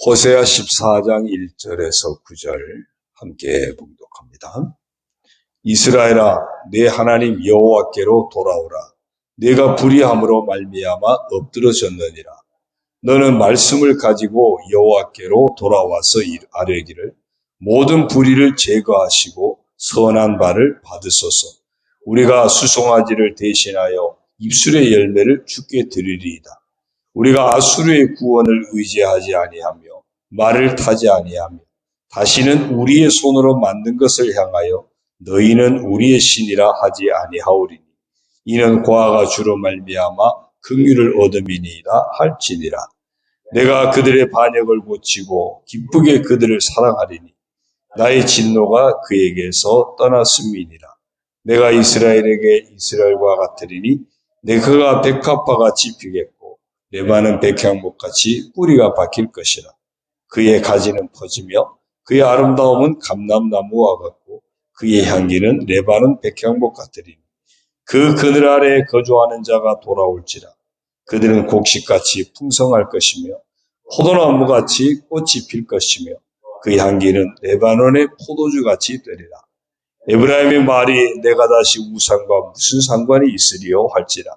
호세아 14장 1절에서 9절 함께 봉독합니다. 이스라엘아 내 하나님 여호와께로 돌아오라. 내가 불의함으로 말미암아 엎드러졌느니라. 너는 말씀을 가지고 여호와께로 돌아와서 아뢰기를 모든 불의를 제거하시고 선한 바를 받으소서. 우리가 수송아지를 대신하여 입술의 열매를 주께 드리리이다 우리가 아수르의 구원을 의지하지 아니하며 말을 타지 아니하며 다시는 우리의 손으로 만든 것을 향하여 너희는 우리의 신이라 하지 아니하오리니 이는 고아가 주로 말미암아 긍휼을 얻음이니이다 할지니라. 내가 그들의 반역을 고치고 기쁘게 그들을 사랑하리니 나의 진노가 그에게서 떠났음이니라. 내가 이스라엘에게 이스라엘과 같으리니 내가 백합화 같이 피겠고 레바는 백향목같이 뿌리가 박힐 것이라. 그의 가지는 퍼지며 그의 아름다움은 감람나무와 같고 그의 향기는 레바논 백향목 같으리니 그 그늘 아래에 거주하는 자가 돌아올지라. 그들은 곡식같이 풍성할 것이며 포도나무같이 꽃이 필 것이며 그 향기는 레바논의 포도주같이 되리라. 에브라임의 말이 내가 다시 우상과 무슨 상관이 있으리요 할지라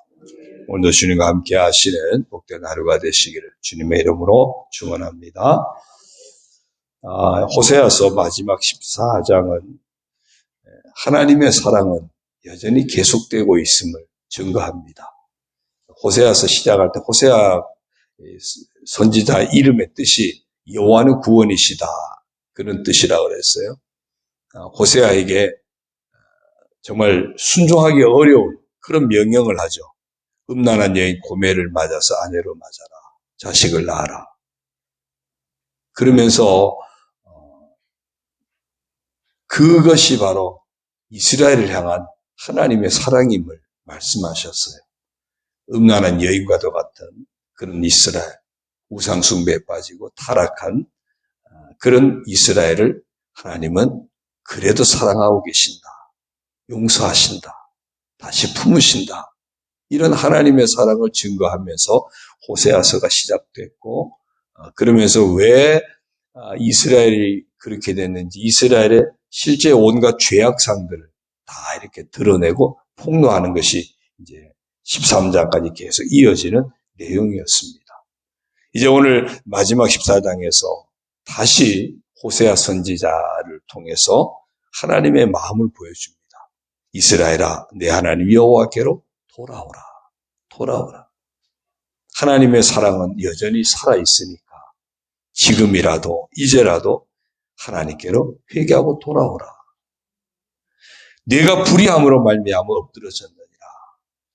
오늘도 주님과 함께 하시는 복된 하루가 되시기를 주님의 이름으로 축원합니다. 아, 호세아서 마지막 14장은 하나님의 사랑은 여전히 계속되고 있음을 증거합니다. 호세아서 시작할 때 호세아 선지자 이름의 뜻이 여호와는 구원이시다 그런 뜻이라 그랬어요. 아, 호세아에게 정말 순종하기 어려운 그런 명령을 하죠. 음란한 여인 고매를 맞아서 아내로 맞아라. 자식을 낳아라. 그러면서 그것이 바로 이스라엘을 향한 하나님의 사랑임을 말씀하셨어요. 음란한 여인과도 같은 그런 이스라엘, 우상숭배에 빠지고 타락한 아, 그런 이스라엘을 하나님은 그래도 사랑하고 계신다. 용서하신다. 다시 품으신다. 이런 하나님의 사랑을 증거하면서 호세아서가 시작됐고, 아, 그러면서 왜 아, 이스라엘이 그렇게 됐는지, 이스라엘의 실제 온갖 죄악상들을 다 이렇게 드러내고 폭로하는 것이 이제 13장까지 계속 이어지는 내용이었습니다. 이제 오늘 마지막 14장에서 다시 호세아 선지자를 통해서 하나님의 마음을 보여줍니다. 이스라엘아, 내 하나님 여호와께로 돌아오라. 돌아오라. 하나님의 사랑은 여전히 살아있으니까 지금이라도, 이제라도 하나님께로 회개하고 돌아오라. 내가 불의함으로 말미암아 엎드러졌느니라.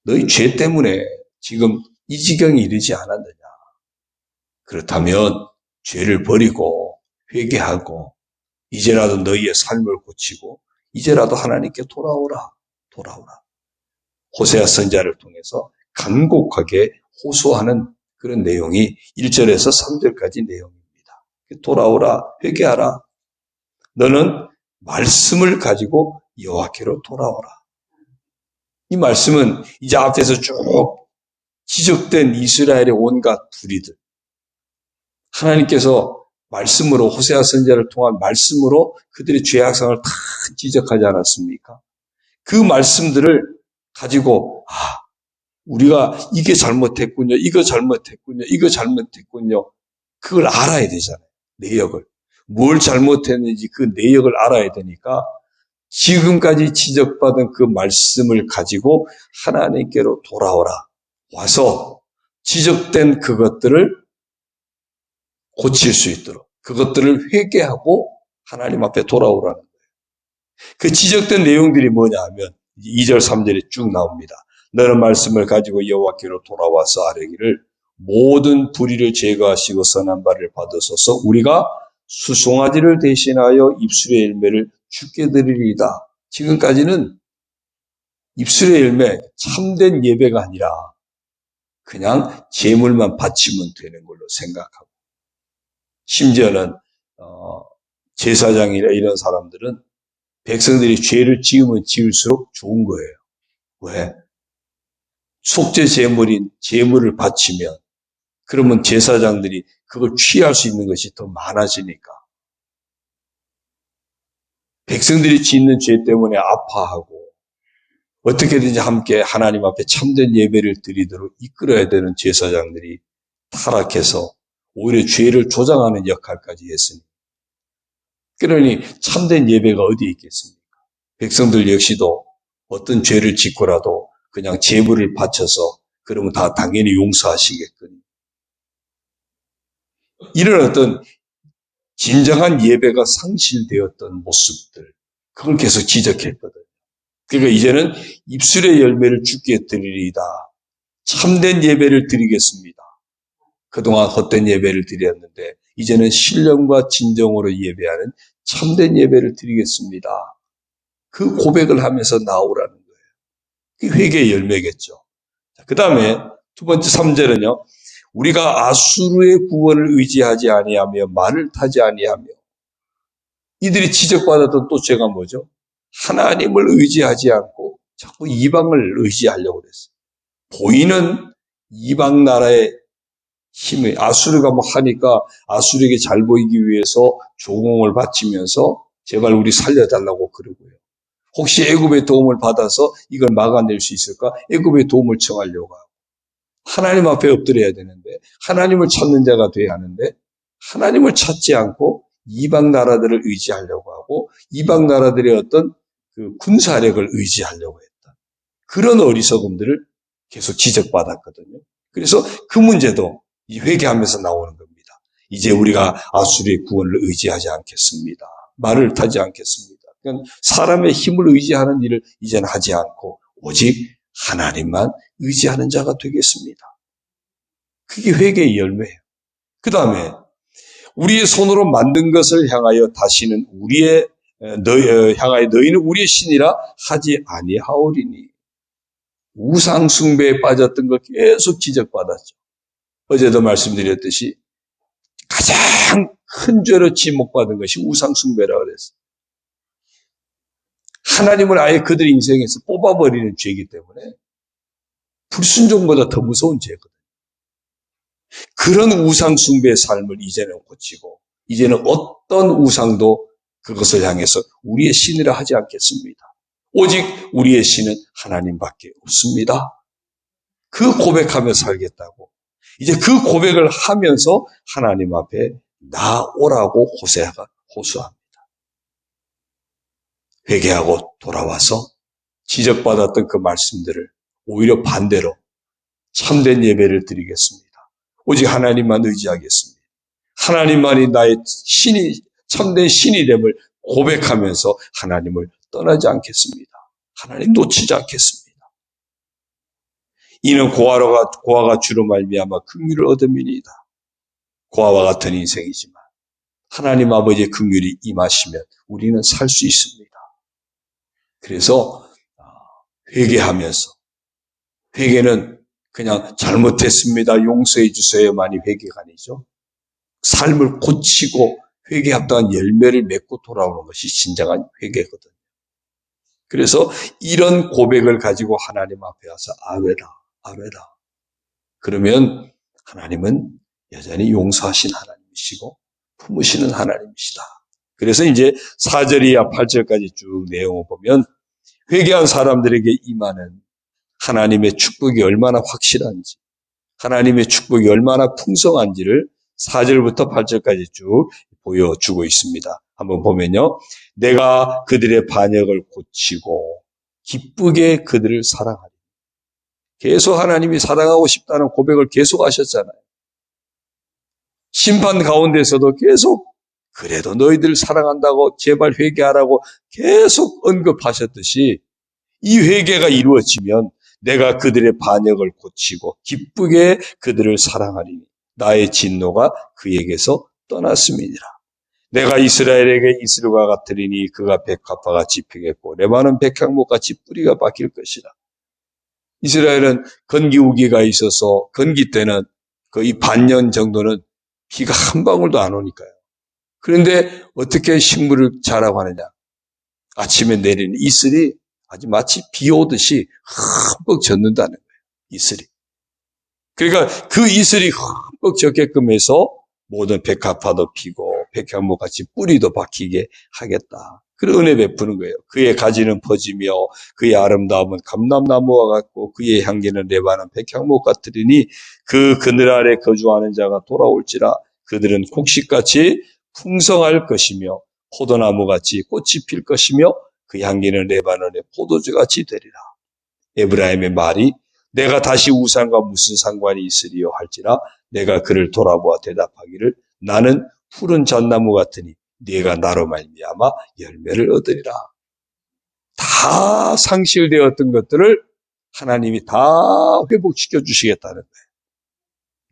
너희 죄 때문에 지금 이 지경이 이르지 않았느냐. 그렇다면 죄를 버리고 회개하고 이제라도 너희의 삶을 고치고 이제라도 하나님께 돌아오라. 돌아오라. 호세아 선자를 통해서 간곡하게 호소하는 그런 내용이 1절에서 3절까지 내용입니다. 돌아오라, 회개하라, 너는 말씀을 가지고 여호와께로 돌아오라. 이 말씀은 이제 앞에서 쭉 지적된 이스라엘의 온갖 불의들. 하나님께서 말씀으로 호세아 선자를 통한 말씀으로 그들의 죄악상을 다 지적하지 않았습니까? 그 말씀들을 가지고 아 우리가 이게 잘못했군요, 이거 잘못했군요, 이거 잘못했군요. 그걸 알아야 되잖아요. 내역을. 뭘 잘못했는지 그 내역을 알아야 되니까 지금까지 지적받은 그 말씀을 가지고 하나님께로 돌아오라. 와서 지적된 그것들을 고칠 수 있도록 그것들을 회개하고 하나님 앞에 돌아오라는 거예요. 그 지적된 내용들이 뭐냐 하면 2절, 3절에 쭉 나옵니다. 너는 말씀을 가지고 여호와께로 돌아와서 아뢰기를 모든 불의를 제거하시고 선한 바를 받으소서 우리가 수송아지를 대신하여 입술의 열매를 죽게 드리리다. 지금까지는 입술의 열매, 참된 예배가 아니라 그냥 제물만 바치면 되는 걸로 생각하고 심지어는 어, 제사장이나 이런 사람들은 백성들이 죄를 지으면 지을수록 좋은 거예요. 왜? 속죄 제물인 제물을 바치면 그러면 제사장들이 그걸 취할 수 있는 것이 더 많아지니까 백성들이 짓는 죄 때문에 아파하고 어떻게든지 함께 하나님 앞에 참된 예배를 드리도록 이끌어야 되는 제사장들이 타락해서 오히려 죄를 조장하는 역할까지 했으니 그러니 참된 예배가 어디에 있겠습니까? 백성들 역시도 어떤 죄를 짓고라도 그냥 제물을 바쳐서 그러면 다 당연히 용서하시겠거니. 이런 어떤 진정한 예배가 상실되었던 모습들, 그걸 계속 지적했거든. 그러니까 이제는 입술의 열매를 죽게 드리리다. 참된 예배를 드리겠습니다. 그동안 헛된 예배를 드렸는데 이제는 신령과 진정으로 예배하는 참된 예배를 드리겠습니다. 그 고백을 하면서 나오라는 거예요. 그 회개의 열매겠죠. 그 다음에 두 번째 3절은요. 우리가 아수르의 구원을 의지하지 아니하며 말을 타지 아니하며 이들이 지적받았던 또 죄가 뭐죠? 하나님을 의지하지 않고 자꾸 이방을 의지하려고 그랬어요. 보이는 이방 나라의 힘을 아수르가 뭐 하니까 아수르에게 잘 보이기 위해서 조공을 바치면서 제발 우리 살려달라고 그러고요. 혹시 애굽의 도움을 받아서 이걸 막아낼 수 있을까? 애굽의 도움을 청하려고 하고 하나님 앞에 엎드려야 되는데 하나님을 찾는 자가 돼야 하는데 하나님을 찾지 않고 이방 나라들을 의지하려고 하고 이방 나라들의 어떤 그 군사력을 의지하려고 했다. 그런 어리석음들을 계속 지적받았거든요. 그래서 그 문제도 이 회개하면서 나오는 겁니다. 이제 우리가 아수리의 구원을 의지하지 않겠습니다. 말을 타지 않겠습니다. 그러니까 사람의 힘을 의지하는 일을 이제는 하지 않고 오직 하나님만 의지하는 자가 되겠습니다. 그게 회개의 열매예요. 그 다음에 우리의 손으로 만든 것을 향하여 다시는 우리의 너 향하여 너희는 우리의 신이라 하지 아니하오리니 우상 숭배에 빠졌던 걸 계속 지적받았죠. 어제도 말씀드렸듯이 가장 큰 죄로 지목받은 것이 우상 숭배라 그랬어요. 하나님을 아예 그들 인생에서 뽑아버리는 죄이기 때문에 불순종보다 더 무서운 죄거든요. 그런 우상 숭배의 삶을 이제는 고치고 이제는 어떤 우상도 그것을 향해서 우리의 신이라 하지 않겠습니다. 오직 우리의 신은 하나님밖에 없습니다. 그 고백하며 살겠다고. 이제 그 고백을 하면서 하나님 앞에 나오라고 호세아가 호소합니다. 회개하고 돌아와서 지적받았던 그 말씀들을 오히려 반대로 참된 예배를 드리겠습니다. 오직 하나님만 의지하겠습니다. 하나님만이 나의 신이 참된 신이 됨을 고백하면서 하나님을 떠나지 않겠습니다. 하나님 놓치지 않겠습니다. 이는 고아가 고아가 주로 말미암아 긍휼을 얻음이니이다. 고아와 같은 인생이지만 하나님 아버지의 긍휼이 임하시면 우리는 살 수 있습니다. 그래서 아, 회개하면서 회개는 그냥 잘못했습니다. 용서해 주세요만이 회개가 아니죠. 삶을 고치고 회개 합당한 열매를 맺고 돌아오는 것이 진정한 회개거든요. 그래서 이런 고백을 가지고 하나님 앞에 와서 아뢰라, 아뢰라. 그러면 하나님은 여전히 용서하신 하나님이시고 품으시는 하나님이시다. 그래서 이제 4절이야 8절까지 쭉 내용을 보면 회개한 사람들에게 임하는 하나님의 축복이 얼마나 확실한지, 하나님의 축복이 얼마나 풍성한지를 4절부터 8절까지 쭉 보여주고 있습니다. 한번 보면요. 내가 그들의 반역을 고치고 기쁘게 그들을 사랑하리. 계속 하나님이 사랑하고 싶다는 고백을 계속 하셨잖아요. 심판 가운데서도 계속 그래도 너희들 사랑한다고 제발 회개하라고 계속 언급하셨듯이 이 회개가 이루어지면 내가 그들의 반역을 고치고 기쁘게 그들을 사랑하리니 나의 진노가 그에게서 떠났음이니라. 내가 이스라엘에게 이스루가 같으리니 그가 백합화 같이 피겠고 레바논 백향목 같이 뿌리가 박힐 것이다. 이스라엘은 건기 우기가 있어서 건기 때는 거의 반년 정도는 비가 한 방울도 안 오니까요. 그런데 어떻게 식물을 자라고 하느냐? 아침에 내리는 이슬이 아주 마치 비 오듯이 흠뻑 젖는다는 거예요. 이슬이. 그러니까 그 이슬이 흠뻑 젖게끔 해서 모든 백합화도 피고 백향목 같이 뿌리도 박히게 하겠다. 그런 은혜 베푸는 거예요. 그의 가지는 퍼지며 그의 아름다움은 감람나무와 같고 그의 향기는 레바논 백향목 같으리니 그 그늘 아래 거주하는 자가 돌아올지라 그들은 곡식같이 풍성할 것이며 포도나무같이 꽃이 필 것이며 그 향기는 레바논의 포도주같이 되리라. 에브라임의 말이 내가 다시 우상과 무슨 상관이 있으리요 할지라 내가 그를 돌아보아 대답하기를 나는 푸른 잣나무 같으니 네가 나로 말미암아 열매를 얻으리라. 다 상실되었던 것들을 하나님이 다 회복시켜 주시겠다는 거예요.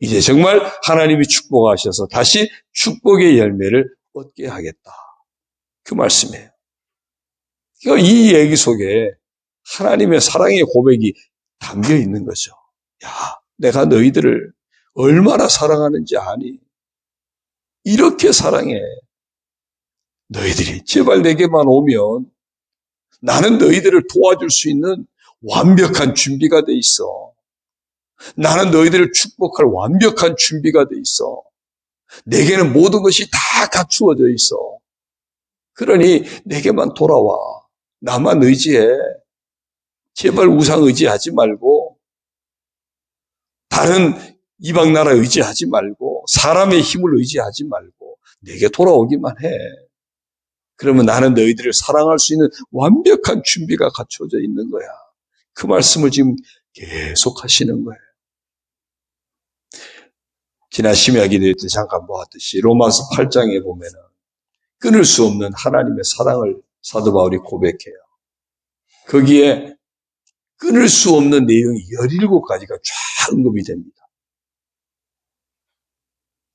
이제 정말 하나님이 축복하셔서 다시 축복의 열매를 얻게 하겠다. 그 말씀이에요. 그러니까 이 얘기 속에 하나님의 사랑의 고백이 담겨 있는 거죠. 야, 내가 너희들을 얼마나 사랑하는지 아니? 이렇게 사랑해. 너희들이 제발 내게만 오면 나는 너희들을 도와줄 수 있는 완벽한 준비가 돼 있어. 나는 너희들을 축복할 완벽한 준비가 돼 있어. 내게는 모든 것이 다 갖추어져 있어. 그러니 내게만 돌아와. 나만 의지해. 제발 우상 의지하지 말고 다른 이방 나라 의지하지 말고 사람의 힘을 의지하지 말고 내게 돌아오기만 해. 그러면 나는 너희들을 사랑할 수 있는 완벽한 준비가 갖춰져 있는 거야. 그 말씀을 지금 계속 하시는 거예요. 지난 심야 기도회 때 잠깐 보았듯이 로마서 8장에 보면은 끊을 수 없는 하나님의 사랑을 사도 바울이 고백해요. 거기에 끊을 수 없는 내용이 17가지가 쫙 언급이 됩니다.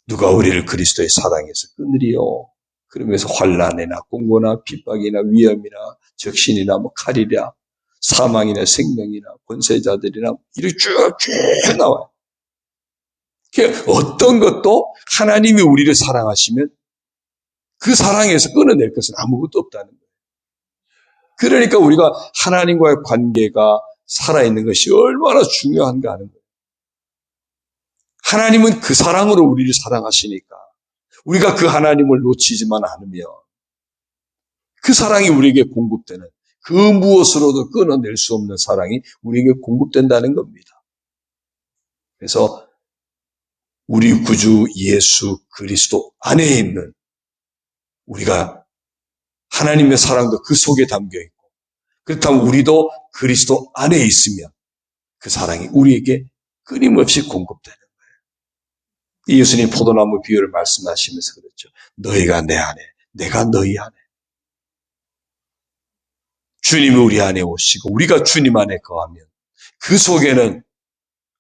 누가 우리를 그리스도의 사랑에서 끊으리요? 그러면서 환란이나 공고나 핍박이나 위험이나 적신이나 뭐 칼이랴 사망이나 생명이나 권세자들이나 이렇게 쭉쭉 나와요. 어떤 것도 하나님이 우리를 사랑하시면 그 사랑에서 끊어낼 것은 아무것도 없다는 거예요. 그러니까 우리가 하나님과의 관계가 살아있는 것이 얼마나 중요한가 하는 거예요. 하나님은 그 사랑으로 우리를 사랑하시니까 우리가 그 하나님을 놓치지만 않으면 그 사랑이 우리에게 공급되는 그 무엇으로도 끊어낼 수 없는 사랑이 우리에게 공급된다는 겁니다. 그래서 우리 구주 예수 그리스도 안에 있는 우리가 하나님의 사랑도 그 속에 담겨 있고 그렇다면 우리도 그리스도 안에 있으면 그 사랑이 우리에게 끊임없이 공급되는 거 예수님 포도나무 비유를 말씀하시면서 그랬죠. 너희가 내 안에, 내가 너희 안에. 주님이 우리 안에 오시고 우리가 주님 안에 거하면 그 속에는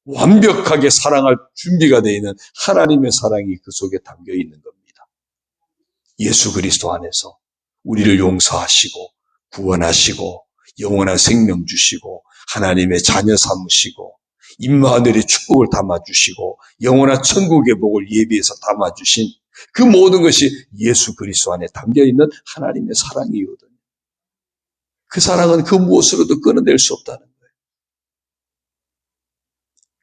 완벽하게 사랑할 준비가 되어 있는 하나님의 사랑이 그 속에 담겨 있는 겁니다. 예수 그리스도 안에서 우리를 용서하시고 구원하시고 영원한 생명 주시고 하나님의 자녀 삼으시고 임마누엘의 축복을 담아주시고 영원한 천국의 복을 예비해서 담아주신 그 모든 것이 예수 그리스도 안에 담겨 있는 하나님의 사랑이거든요. 그 사랑은 그 무엇으로도 끊어낼 수 없다는 거예요.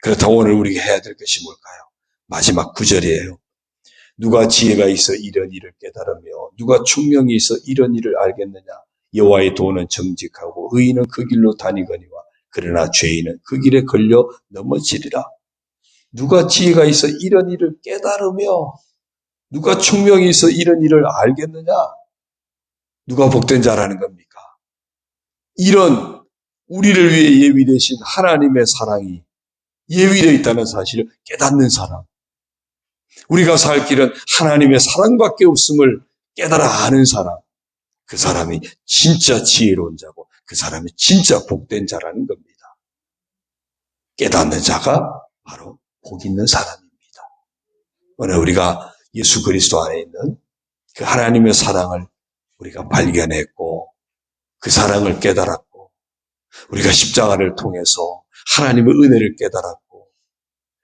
그렇다고 오늘 우리가 해야 될 것이 뭘까요? 마지막 구절이에요. 누가 지혜가 있어 이런 일을 깨달으며 누가 총명이 있어 이런 일을 알겠느냐? 여호와의 도는 정직하고 의인은 그 길로 다니거니와 그러나 죄인은 그 길에 걸려 넘어지리라. 누가 지혜가 있어 이런 일을 깨달으며 누가 총명이 있어 이런 일을 알겠느냐? 누가 복된 자라는 겁니까? 이런 우리를 위해 예비되신 하나님의 사랑이 예비되어 있다는 사실을 깨닫는 사람. 우리가 살 길은 하나님의 사랑밖에 없음을 깨달아 아는 사람. 그 사람이 진짜 지혜로운 자고 그 사람이 진짜 복된 자라는 겁니다. 깨닫는 자가 바로 복 있는 사람입니다. 오늘 우리가 예수 그리스도 안에 있는 그 하나님의 사랑을 우리가 발견했고 그 사랑을 깨달았고 우리가 십자가를 통해서 하나님의 은혜를 깨달았고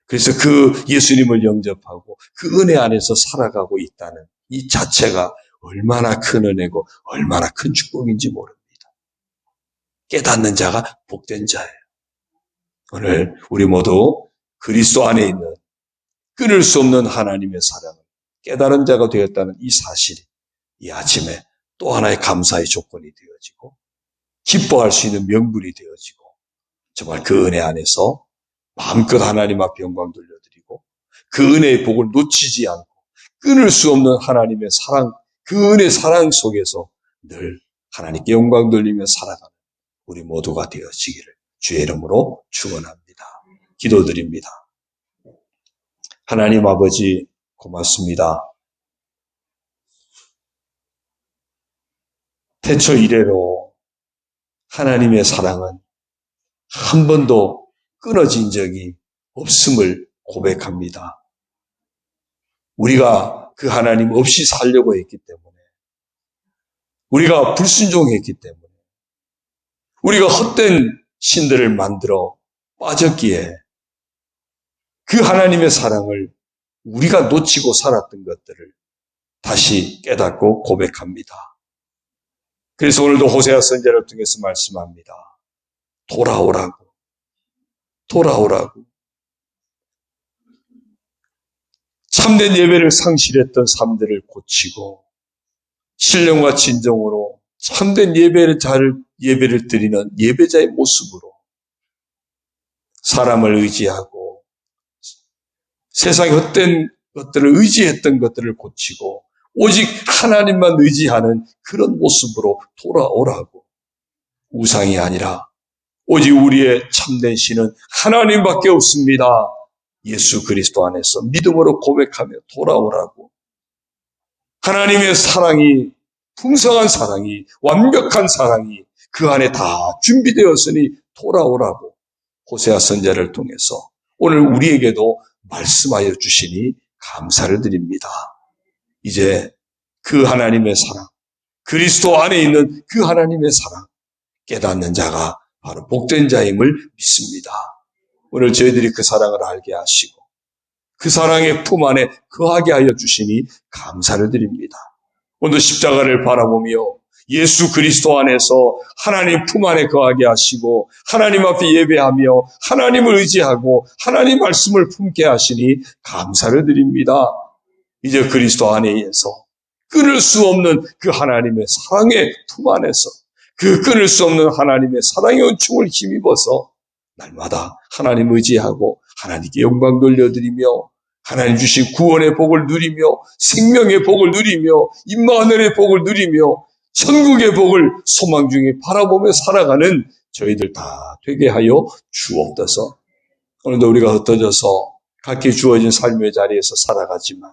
그래서 그 예수님을 영접하고 그 은혜 안에서 살아가고 있다는 이 자체가 얼마나 큰 은혜고 얼마나 큰 축복인지 모릅니다. 깨닫는 자가 복된 자예요. 오늘 우리 모두 그리스도 안에 있는 끊을 수 없는 하나님의 사랑을 깨달은 자가 되었다는 이 사실이 이 아침에 또 하나의 감사의 조건이 되어지고 기뻐할 수 있는 명분이 되어지고 정말 그 은혜 안에서 마음껏 하나님 앞에 영광 돌려드리고 그 은혜의 복을 놓치지 않고 끊을 수 없는 하나님의 사랑 그 은혜 사랑 속에서 늘 하나님께 영광 돌리며 살아가는 우리 모두가 되어지기를 주의 이름으로 축원합니다. 기도드립니다. 하나님 아버지 고맙습니다. 태초 이래로 하나님의 사랑은 한 번도 끊어진 적이 없음을 고백합니다. 우리가 그 하나님 없이 살려고 했기 때문에, 우리가 불순종했기 때문에, 우리가 헛된 신들을 만들어 빠졌기에 그 하나님의 사랑을 우리가 놓치고 살았던 것들을 다시 깨닫고 고백합니다. 그래서 오늘도 호세아 선제를 통해서 말씀합니다. 돌아오라고. 돌아오라고. 참된 예배를 상실했던 삶들을 고치고 신령과 진정으로 참된 예배를 잘 예배를 드리는 예배자의 모습으로 사람을 의지하고 세상의 헛된 것들을 의지했던 것들을 고치고 오직 하나님만 의지하는 그런 모습으로 돌아오라고 우상이 아니라 오직 우리의 참된 신은 하나님밖에 없습니다. 예수 그리스도 안에서 믿음으로 고백하며 돌아오라고 하나님의 사랑이 풍성한 사랑이 완벽한 사랑이 그 안에 다 준비되었으니 돌아오라고 호세아 선자를 통해서 오늘 우리에게도 말씀하여 주시니 감사를 드립니다. 이제 그 하나님의 사랑, 그리스도 안에 있는 그 하나님의 사랑 깨닫는 자가 바로 복된 자임을 믿습니다. 오늘 저희들이 그 사랑을 알게 하시고 그 사랑의 품 안에 거하게 하여 주시니 감사를 드립니다. 오늘 십자가를 바라보며 예수 그리스도 안에서 하나님 품 안에 거하게 하시고 하나님 앞에 예배하며 하나님을 의지하고 하나님 말씀을 품게 하시니 감사를 드립니다. 이제 그리스도 안에서 끊을 수 없는 그 하나님의 사랑의 품 안에서 그 끊을 수 없는 하나님의 사랑의 은총을 힘입어서 날마다 하나님 의지하고 하나님께 영광 돌려드리며 하나님 주신 구원의 복을 누리며 생명의 복을 누리며 임마하늘의 복을 누리며 천국의 복을 소망 중에 바라보며 살아가는 저희들 다 되게 하여 주옵소서. 오늘도 우리가 흩어져서 각기 주어진 삶의 자리에서 살아가지만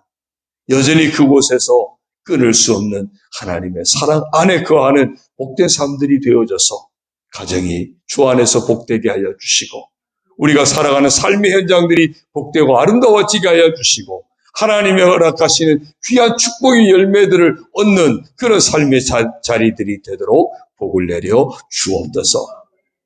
여전히 그곳에서 끊을 수 없는 하나님의 사랑 안에 거하는 복된 삶들이 되어져서 가정이 주 안에서 복되게 하여 주시고 우리가 살아가는 삶의 현장들이 복되고 아름다워지게 하여 주시고 하나님의 허락하시는 귀한 축복의 열매들을 얻는 그런 삶의 자, 리들이 되도록 복을 내려 주옵소서.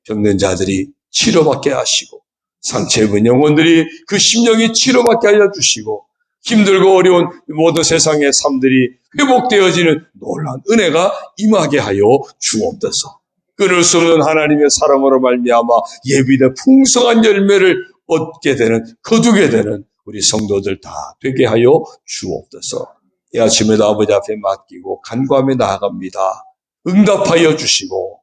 병든 자들이 치료받게 하시고 상처 입은 영혼들이 그 심령이 치료받게 하여 주시고 힘들고 어려운 모든 세상의 삶들이 회복되어지는 놀라운 은혜가 임하게 하여 주옵소서. 끊을 수 없는 하나님의 사랑으로 말미암아 예비된 풍성한 열매를 얻게 되는 거두게 되는 우리 성도들 다 되게 하여 주옵소서. 이 아침에도 아버지 앞에 맡기고 간구하며 나아갑니다. 응답하여 주시고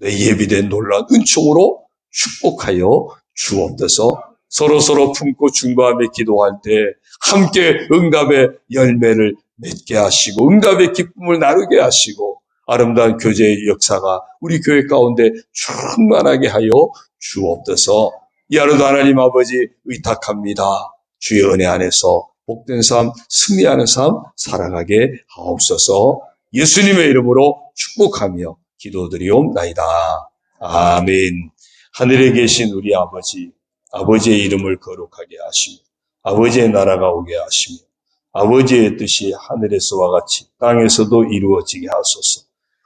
내 예비된 놀라운 은총으로 축복하여 주옵소서. 서로 서로 품고 중보하며 기도할 때 함께 응답의 열매를 맺게 하시고 응답의 기쁨을 나누게 하시고 아름다운 교제의 역사가 우리 교회 가운데 충만하게 하여 주옵소서. 이 하루도 하나님 아버지 의탁합니다. 주의 은혜 안에서 복된 삶, 승리하는 삶 살아가게 하옵소서. 예수님의 이름으로 축복하며 기도드리옵나이다. 아멘. 하늘에 계신 우리 아버지, 아버지의 이름을 거룩하게 하시며, 아버지의 나라가 오게 하시며, 아버지의 뜻이 하늘에서와 같이 땅에서도 이루어지게 하소서.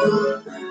Hallelujah.